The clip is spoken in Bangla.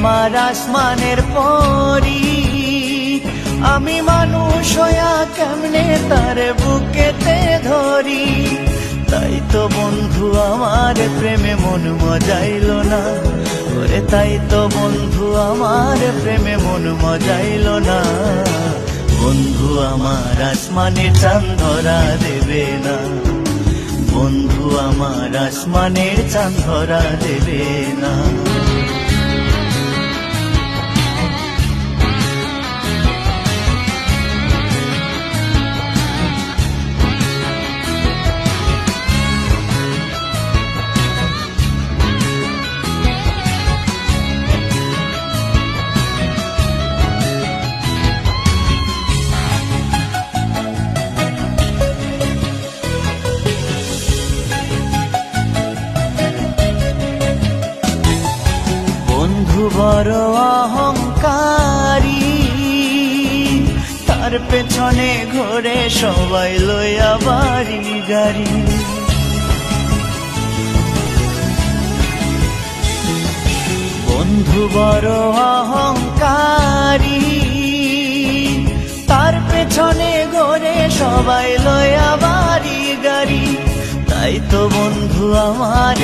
আমার আসমানের পরি। আমি মানুষ হইয়া কেমনে তার বুকেতে ধরি? তাই তো বন্ধু, আমার প্রেমে মন মজাইল না। ওরে, তাই তো বন্ধু, আমার প্রেমে মন মজাইল না। বন্ধু, আমার আসমানে চাঁদ ধরা দেবে না। বন্ধু, আমার আসমানের চাঁদ ধরা দেবে না। বড় অহংকারী। তার পেছনে ঘোরে সবাই লইয়া বাড়ি গাড়ি। বন্ধু বড় অহংকারী। তার পেছনে ঘোরে সবাই লইয়া বাড়ি গাড়ি। তাই তো বন্ধু আমার